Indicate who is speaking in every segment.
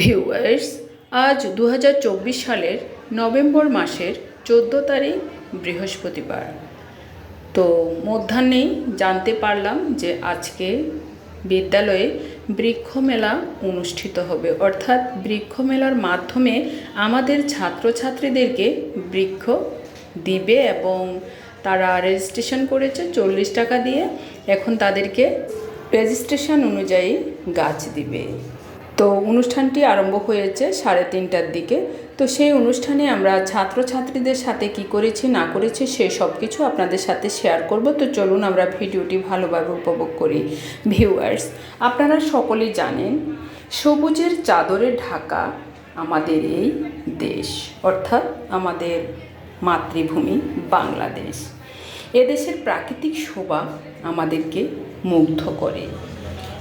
Speaker 1: Viewers আজ দু হাজার চব্বিশ সালের নভেম্বর মাসের চোদ্দ তারিখ, বৃহস্পতিবার। তো মধ্যাহ্নেই জানতে পারলাম যে আজকে বিদ্যালয়ে বৃক্ষমেলা অনুষ্ঠিত হবে। অর্থাৎ বৃক্ষমেলার মাধ্যমে আমাদের ছাত্রছাত্রীদেরকে বৃক্ষ দিবে এবং তারা রেজিস্ট্রেশন করেছে চল্লিশ টাকা দিয়ে। এখন তাদেরকে রেজিস্ট্রেশন অনুযায়ী গাছ দিবে। তো অনুষ্ঠানটি আরম্ভ হয়েছে সাড়ে তিনটার দিকে। তো সেই অনুষ্ঠানে আমরা ছাত্রছাত্রীদের সাথে কি করেছি, না করেছি, সে সব কিছু আপনাদের সাথে শেয়ার করব। তো চলুন আমরা ভিডিওটি ভালোভাবে উপভোগ করি। ভিউয়ার্স আপনারা সকলেই জানেন, সবুজের চাদরে ঢাকা আমাদের এই দেশ, অর্থাৎ আমাদের মাতৃভূমি বাংলাদেশ। এদেশের প্রাকৃতিক শোভা আমাদেরকে মুগ্ধ করে।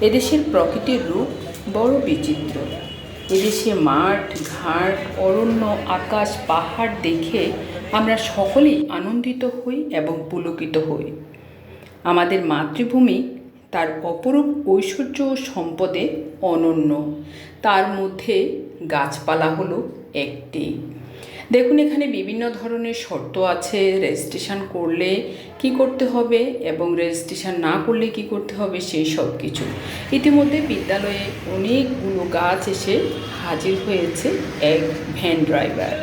Speaker 1: এদেশের প্রকৃতির রূপ বড় বিচিত্র। এদেশে মাঠ, ঘাট, অরণ্য, আকাশ, পাহাড় দেখে আমরা সকলেই আনন্দিত হই এবং পুলকিত হই। আমাদের মাতৃভূমি তার অপরূপ ঐশ্বর্য ও সম্পদে অনন্য। তার মধ্যে গাছপালা হলো একটি। দেখুন, এখানে বিভিন্ন ধরনের শর্ত আছে। রেজিস্ট্রেশন করলে কি করতে হবে এবং রেজিস্ট্রেশন না করলে কি করতে হবে সেই সব কিছু। ইতিমধ্যে বিদ্যালয়ে অনেকগুলো গাছ এসে হাজির হয়েছে এক ভ্যান ড্রাইভার।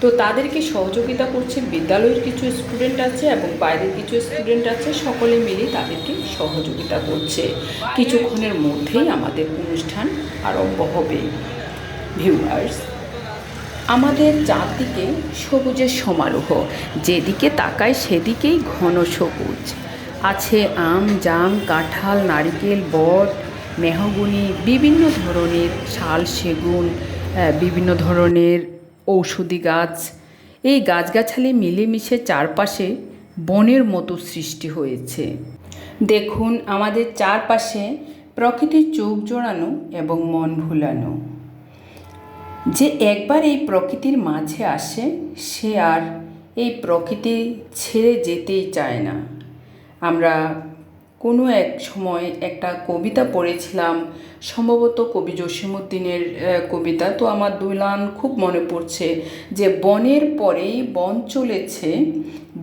Speaker 1: তো তাদেরকে সহযোগিতা করছে বিদ্যালয়ের কিছু স্টুডেন্ট আছে এবং বাইরের কিছু স্টুডেন্ট আছে, সকলে মিলে তাদেরকে সহযোগিতা করছে। কিছুক্ষণের মধ্যেই আমাদের অনুষ্ঠান আরম্ভ হবে। ভিউয়ার্স আমাদের চারদিকে সবুজের সমারোহ, যেদিকে তাকায় সেদিকেই ঘন সবুজ। আছে আম, জাম, কাঁঠাল, নারিকেল, বট, মেহগুনি, বিভিন্ন ধরনের শাল, সেগুন বিভিন্ন ধরনের ঔষধি গাছ। এই গাছগাছালি মিলেমিশে চারপাশে বনের মতো সৃষ্টি হয়েছে। দেখুন, আমাদের চারপাশে প্রকৃতির চোখ জোড়ানো এবং মন ভুলানো। যে একবার এই প্রকৃতির মাঝে আসে সে আর এই প্রকৃতি ছেড়ে যেতেই চায় না। আমরা কোনো এক সময় একটা কবিতা পড়েছিলাম সম্ভবত কবি জসীমউদ্দিনের আহ, কবিতা। তো আমার দুলান খুব মনে পড়ছে যে বনের পরেই বন চলেছে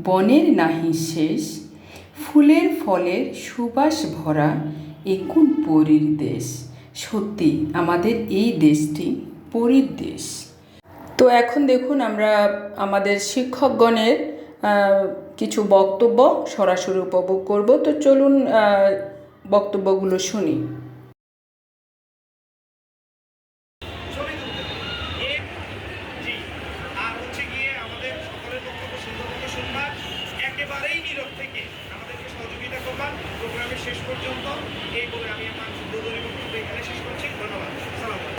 Speaker 1: বনের নাহি শেষ ফুলের ফলের সুবাস ভরা একুন পরীর দেশ? সত্যি আমাদের এই দেশটি পরীর দেশ তো এখন দেখুন আমরা আমাদের শিক্ষকগণের কিছু বক্তব্য সরাসরি উপভোগ করব। তো চলুন বক্তব্যগুলো শুনি।
Speaker 2: শেষ পর্যন্ত। এই বলে আমি আমার এখানে শেষ করছি। ধন্যবাদ।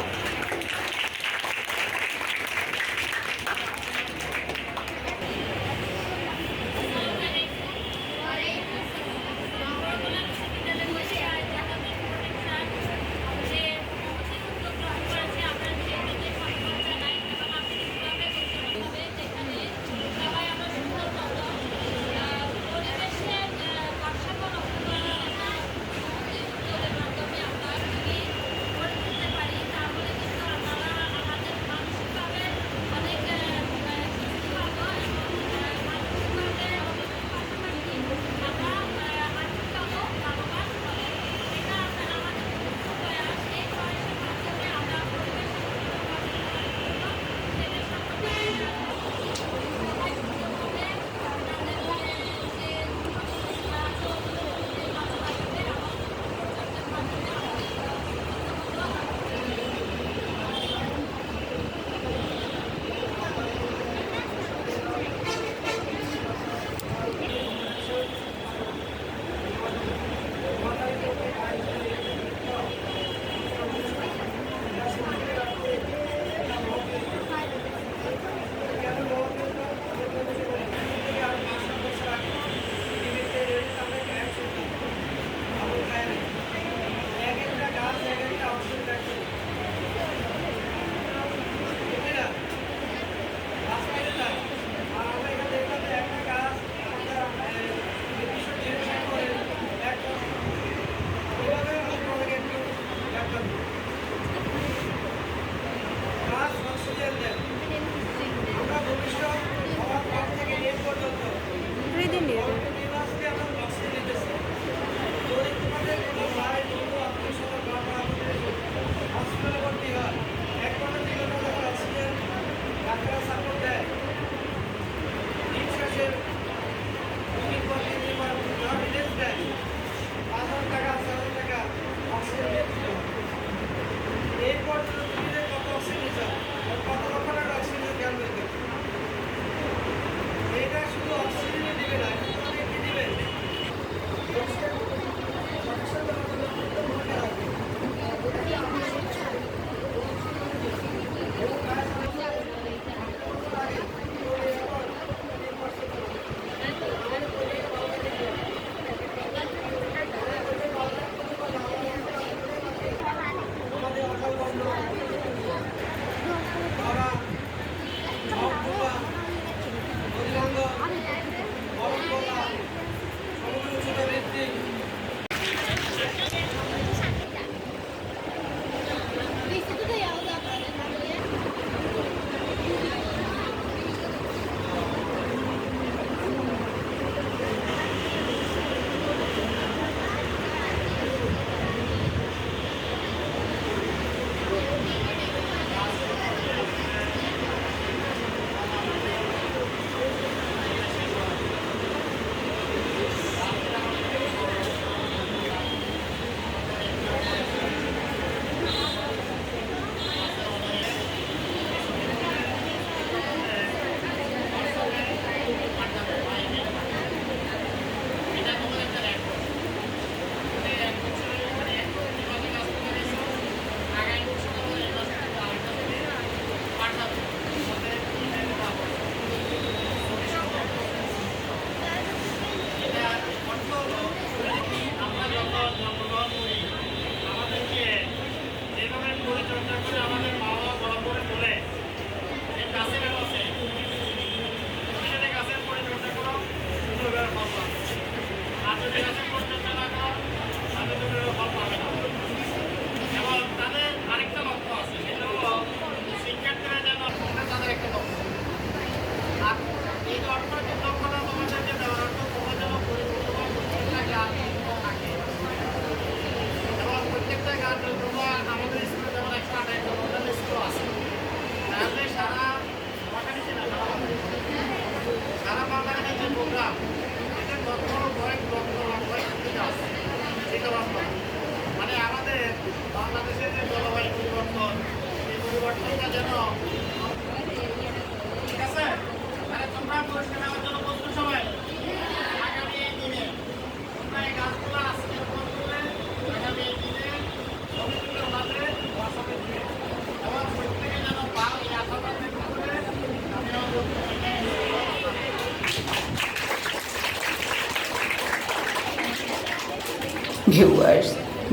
Speaker 1: ভিউয়ার্স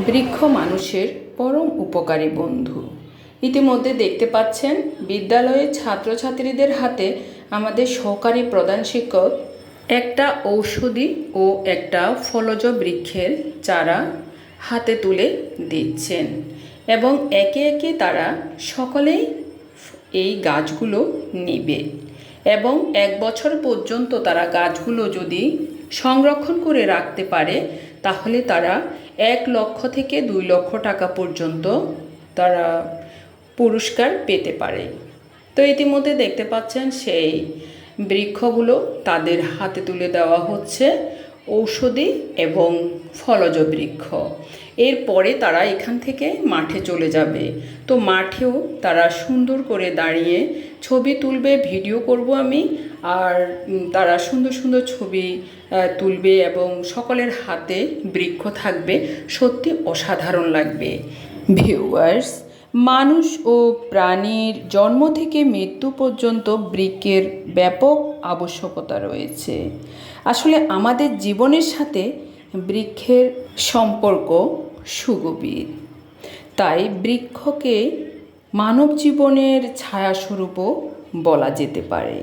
Speaker 1: বৃক্ষ মানুষের পরম উপকারী বন্ধু। ইতিমধ্যে দেখতে পাচ্ছেন বিদ্যালয়ের ছাত্রছাত্রীদের হাতে আমাদের সহকারী প্রধান শিক্ষক, একটা ঔষধি ও একটা ফলজ বৃক্ষের চারা হাতে তুলে দিচ্ছেন এবং একে একে তারা সকলেই এই গাছগুলো নেবে এবং এক বছর পর্যন্ত তারা গাছগুলো যদি সংরক্ষণ করে রাখতে পারে, তাহলে তারা এক লক্ষ থেকে দুই লক্ষ টাকা পর্যন্ত তারা পুরস্কার পেতে পারে। তো ইতিমধ্যে দেখতে পাচ্ছেন সেই বৃক্ষগুলো তাদের হাতে তুলে দেওয়া হচ্ছে ঔষধি এবং ফলজ বৃক্ষ। এরপরে তারা এখান থেকে মাঠে চলে যাবে। তো মাঠেও তারা সুন্দর করে দাঁড়িয়ে ছবি তুলবে, ভিডিও করব আমি। আর তারা সুন্দর সুন্দর ছবি তুলবে এবং সকলের হাতে বৃক্ষ থাকবে। সত্যি অসাধারণ লাগবে। ভিউয়ার্স, মানুষ ও প্রাণীর জন্ম থেকে মৃত্যু পর্যন্ত বৃক্ষের ব্যাপক আবশ্যকতা রয়েছে। আসলে আমাদের জীবনের সাথে বৃক্ষের সম্পর্ক সুগভীর। তাই বৃক্ষকে মানব জীবনের ছায়াস্বরূপও বলা যেতে পারে।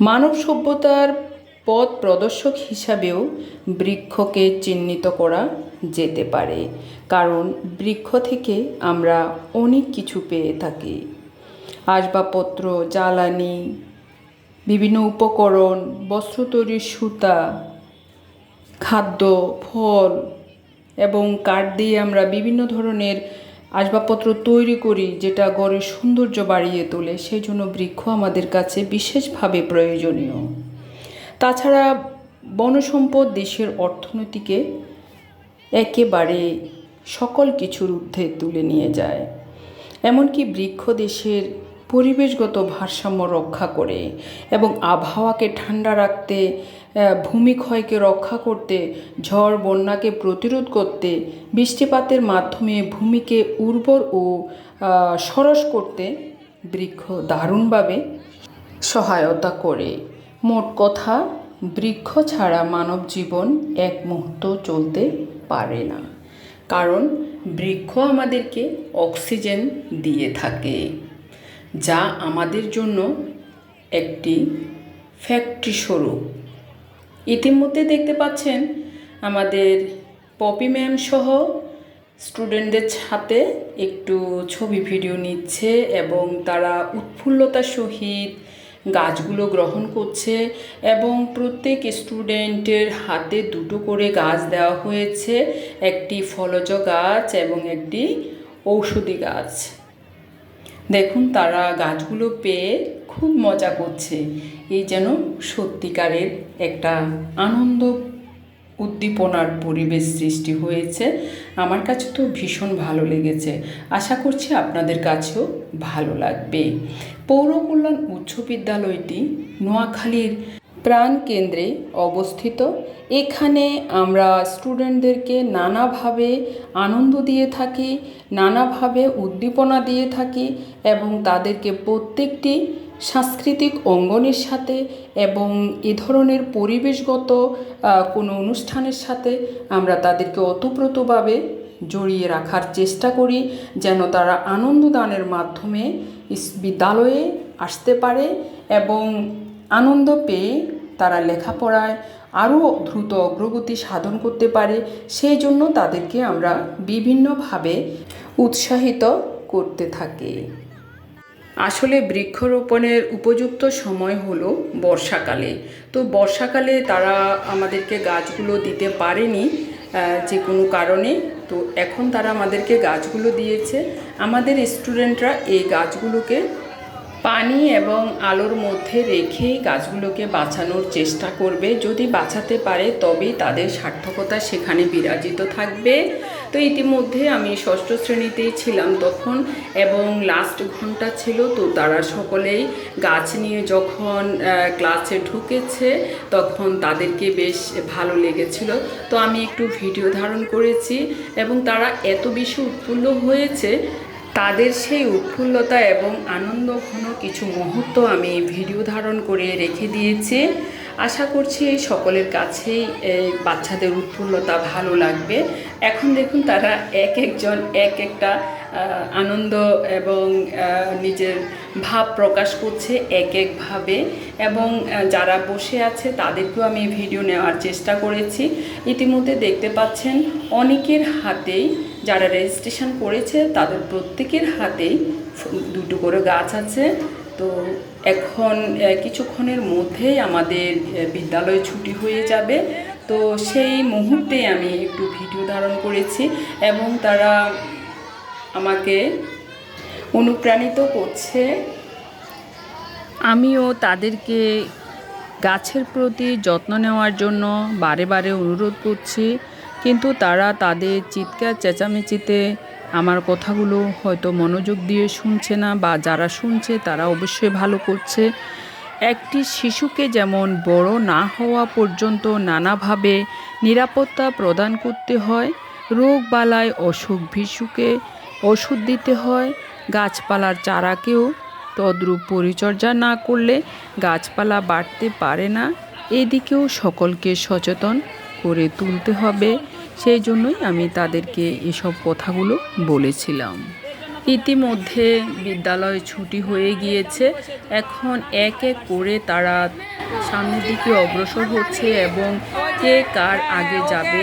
Speaker 1: মানব সভ্যতার পথ প্রদর্শক হিসাবেও বৃক্ষকে চিহ্নিত করা যেতে পারে। কারণ বৃক্ষ থেকে আমরা অনেক কিছু পেয়ে থাকি। আসবাবপত্র, জ্বালানি, বিভিন্ন উপকরণ, বস্ত্র তৈরির সুতা, খাদ্য, ফল এবং কাঠ দিয়ে আমরা বিভিন্ন ধরনের আসবাবপত্র তৈরি করি, যেটা গড়ের সৌন্দর্য বাড়িয়ে তোলে সেই জন্য বৃক্ষ আমাদের কাছে বিশেষভাবে প্রয়োজনীয়। তাছাড়া বনসম্পদ দেশের অর্থনীতিকে একেবারে সকল কিছুর ঊর্ধ্বে তুলে নিয়ে যায়। এমনকি বৃক্ষ দেশের পরিবেশগত ভারসাম্য রক্ষা করে এবং আবহাওয়াকে ঠান্ডা রাখতে ভূমিক্ষয়কে রক্ষা করতে, ঝড় বন্যাকে প্রতিরোধ করতে, বৃষ্টিপাতের মাধ্যমে ভূমিকে উর্বর ও সরস করতে বৃক্ষ দারুণভাবে সহায়তা করে। মোট কথা, বৃক্ষ ছাড়া মানব জীবন এক মুহূর্ত চলতে পারে না। কারণ, বৃক্ষ আমাদেরকে অক্সিজেন দিয়ে থাকে, যা আমাদের জন্য একটি ফ্যাক্টরি স্বরূপ। ইতিমধ্যে দেখতে পাচ্ছেন আমাদের পপি ম্যাম সহ স্টুডেন্টদের সাথে একটু ছবি ভিডিও নিচ্ছে এবং তারা উৎফুল্লতার সহিত গাছগুলো গ্রহণ করছে এবং প্রত্যেক স্টুডেন্টের হাতে দুটো করে গাছ দেওয়া হয়েছে, একটি ফলজ গাছ এবং একটি ঔষধি গাছ। দেখুন তারা গাছগুলো পেয়ে খুব মজা করছে। এই যেন সত্যিকারের একটা আনন্দ উদ্দীপনার পরিবেশ সৃষ্টি হয়েছে। আমার কাছে তো ভীষণ ভালো লেগেছে। আশা করছি আপনাদের কাছেও ভালো লাগবে। পৌর কল্যাণ উচ্চ বিদ্যালয়টি নোয়াখালীর প্রাণ কেন্দ্রে অবস্থিত। এখানে আমরা স্টুডেন্টদেরকে নানাভাবে আনন্দ দিয়ে থাকি, নানাভাবে উদ্দীপনা দিয়ে থাকি এবং তাদেরকে প্রত্যেকটি সাংস্কৃতিক অঙ্গনের সাথে এবং এ ধরনের পরিবেশগত কোনো অনুষ্ঠানের সাথে আমরা তাদেরকে অতপ্রতভাবে জড়িয়ে রাখার চেষ্টা করি, যেন তারা আনন্দদানের মাধ্যমে বিদ্যালয়ে আসতে পারে এবং আনন্দ পেয়ে তারা লেখাপড়ায় আরও দ্রুত অগ্রগতি সাধন করতে পারে। সেই জন্য তাদেরকে আমরা বিভিন্নভাবে উৎসাহিত করতে থাকি। আসলে বৃক্ষরোপণের উপযুক্ত সময় হলো বর্ষাকালে। তো বর্ষাকালে তারা আমাদেরকে গাছগুলো দিতে পারেনি যে কোনো কারণে। তো এখন তারা আমাদেরকে গাছগুলো দিয়েছে। আমাদের স্টুডেন্টরা এই গাছগুলোকে পানি এবং আলোর মধ্যে রেখেই গাছগুলোকে বাঁচানোর চেষ্টা করবে। যদি বাঁচাতে পারে, তবেই তাদের সার্থকতা সেখানে বিরাজিত থাকবে। তো ইতিমধ্যে আমি ষষ্ঠ শ্রেণীতেই ছিলাম তখন এবং লাস্ট ঘণ্টা ছিল, তো তারা সকলেই গাছ নিয়ে যখন ক্লাসে ঢুকেছে, তখন তাদেরকে বেশ ভালো লেগেছিল। তো আমি একটু ভিডিও ধারণ করেছি এবং তারা এত বেশি উৎফুল্ল হয়েছে তাদের সেই উৎফুল্লতা এবং আনন্দ ঘন কিছু মুহূর্ত আমি ভিডিও ধারণ করে রেখে দিয়েছি। আশা করছি সকলের কাছেই এই বাচ্চাদের উৎফুল্লতা ভালো লাগবে। এখন দেখুন তারা এক একজন, এক একটা আনন্দ এবং নিজের ভাব প্রকাশ করছে এক একভাবে এবং যারা বসে আছে তাদেরকেও আমি ভিডিও নেওয়ার চেষ্টা করেছি। ইতিমধ্যে দেখতে পাচ্ছেন অনেকের হাতেই যারা রেজিস্ট্রেশন করেছে, তাদের প্রত্যেকের হাতেই দুটো করে গাছ আছে। তো এখন কিছুক্ষণের মধ্যেই আমাদের বিদ্যালয় ছুটি হয়ে যাবে। তো সেই মুহূর্তে আমি একটু ভিডিও ধারণ করেছি এবং তারা আমাকে অনুপ্রাণিত করছে। আমিও তাদেরকে গাছের প্রতি যত্ন নেওয়ার জন্য বারে বারে অনুরোধ করছি। কিন্তু তারা তাদের চিৎকার চেঁচামেচিতে আমার কথাগুলো হয়তো মনোযোগ দিয়ে শুনছে না বা যারা শুনছে তারা অবশ্যই ভালো করছে। একটি শিশুকে যেমন বড় না হওয়া পর্যন্ত নানাভাবে নিরাপত্তা প্রদান করতে হয়, রোগ বালায় অসুখ ভিসুকে ওষুধ দিতে হয়, গাছপালার চারাকেও তদ্রূপ পরিচর্যা না করলে গাছপালা বাড়তে পারে না। এদিকেও সকলকে সচেতন করে তুলতে হবে। সেই জন্যই আমি তাদেরকে এসব কথাগুলো বলেছিলাম। ইতিমধ্যে বিদ্যালয় ছুটি হয়ে গিয়েছে। এখন এক এক করে তারা সামনের দিকে অগ্রসর হচ্ছে এবং কে কার আগে যাবে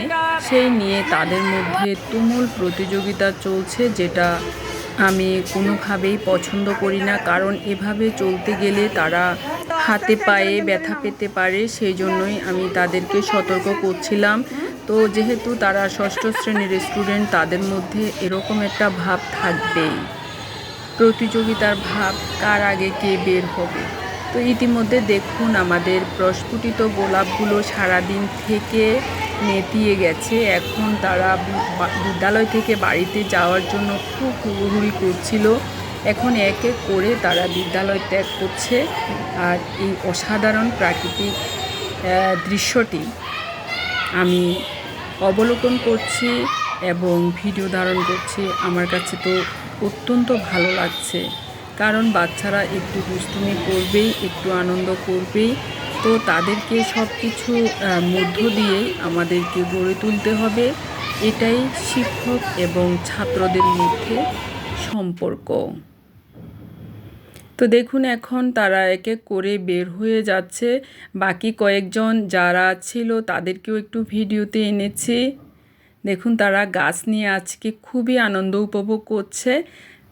Speaker 1: সেই নিয়ে তাদের মধ্যে তুমুল প্রতিযোগিতা চলছে যেটা আমি কোনোভাবেই পছন্দ করি না। কারণ এভাবে চলতে গেলে তারা হাতে পায়ে ব্যথা পেতে পারে, সেই জন্যই আমি তাদেরকে সতর্ক করছিলাম। তো যেহেতু তারা ষষ্ঠ শ্রেণির স্টুডেন্ট তাদের মধ্যে এরকম একটা ভাব থাকবেই। প্রতিযোগিতার ভাব কার আগে কে বের হবে? তো ইতিমধ্যে দেখুন আমাদের প্রস্ফুটিত গোলাপগুলো সারাদিন থেকে নেতিয়ে গেছে। এখন তারা বিদ্যালয় থেকে বাড়িতে যাওয়ার জন্য খুব হুড়োহুড়ি করছিল। এখন এক এক করে তারা বিদ্যালয় ত্যাগ করছে আর এই অসাধারণ প্রাকৃতিক দৃশ্যটি আমি অবলোকন করছি এবং ভিডিও ধারণ করছি। আমার কাছে তো অত্যন্ত ভালো লাগছে। কারণ বাচ্চারা একটু দুষ্টুমি করবেই, একটু আনন্দ করবেই। তো তাদেরকে সব কিছু মধ্য দিয়েই আমাদেরকে গড়ে তুলতে হবে। এটাই শিক্ষক এবং ছাত্রদের মধ্যে সম্পর্ক। তো দেখুন এখন তারা এক এক করে বের হয়ে যাচ্ছে। বাকি কয়েকজন যারা ছিল তাদেরকেও একটু ভিডিওতে এনেছি। দেখুন তারা গাছ নিয়ে আজকে খুবই আনন্দ উপভোগ করছে।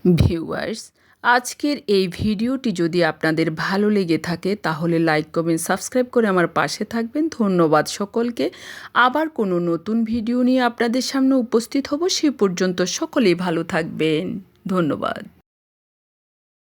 Speaker 1: ভিউয়ার্স, আজকের এই ভিডিওটি যদি আপনাদের ভালো লেগে থাকে, তাহলে লাইক, কমেন্ট, সাবস্ক্রাইব করে আমার পাশে থাকবেন। ধন্যবাদ সকলকে। আবার কোনো নতুন ভিডিও নিয়ে আপনাদের সামনে উপস্থিত হব, সে পর্যন্ত সকলেই ভালো থাকবেন। ধন্যবাদ।